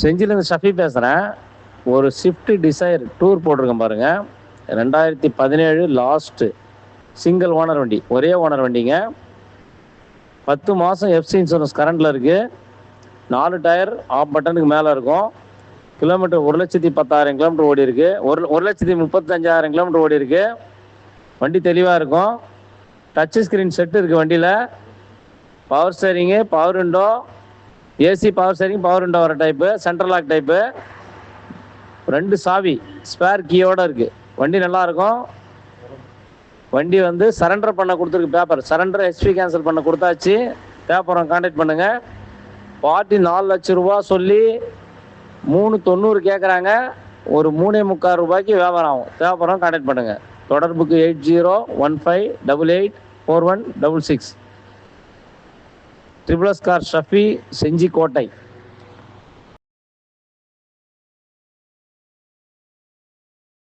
செஞ்சிலேருந்து ஷஃபி பேசுகிறேன் ஒரு Swift desire tour போட்டிருக்கேன் பாருங்கள் ரெண்டாயிரத்தி பதினேழு லாஸ்ட்டு சிங்கிள் ஓனர் வண்டி ஒரே ஓனர் வண்டிங்க. பத்து மாதம் எஃப்சி இன்சூரன்ஸ் கரண்டில் இருக்குது நாலு டயர் ஆஃப் பட்டனுக்கு மேலே இருக்கும். கிலோமீட்டர் ஒரு லட்சத்தி பத்தாயிரம் கிலோமீட்டர் ஓடி இருக்கு. ஒரு ஒரு லட்சத்தி முப்பத்தஞ்சாயிரம் கிலோமீட்டர் ஓடி இருக்கு. வண்டி தெளிவாக இருக்கும். டச் ஸ்க்ரீன் செட்டு இருக்குது வண்டியில். Power steering power window AC power steering power window வர டைப்பு சென்ட்ரல் லாக் டைப்பு ரெண்டு சாவி ஸ்பேர் கீயோட இருக்குது வண்டி நல்லா இருக்கும். வண்டி வந்து சரண்டர் பண்ண கொடுத்துருக்கு பேப்பர் சரண்டர் ஹெச்பி கேன்சல் பண்ண கொடுத்தாச்சு. பேப்பரம் கான்டாக்ட் பண்ணுங்கள் பார்ட்டி நாலு லட்ச ரூபா சொல்லி மூணு தொண்ணூறு கேட்குறாங்க ஒரு மூணே முக்கால் ரூபாய்க்கு வியாபாரம் ஆகும். தேவைப்படுறோம் கான்டாக்ட் பண்ணுங்கள் தொடர்புக்கு eight zero one five double eight four one double six triple car Shafi Senji கோட்டை.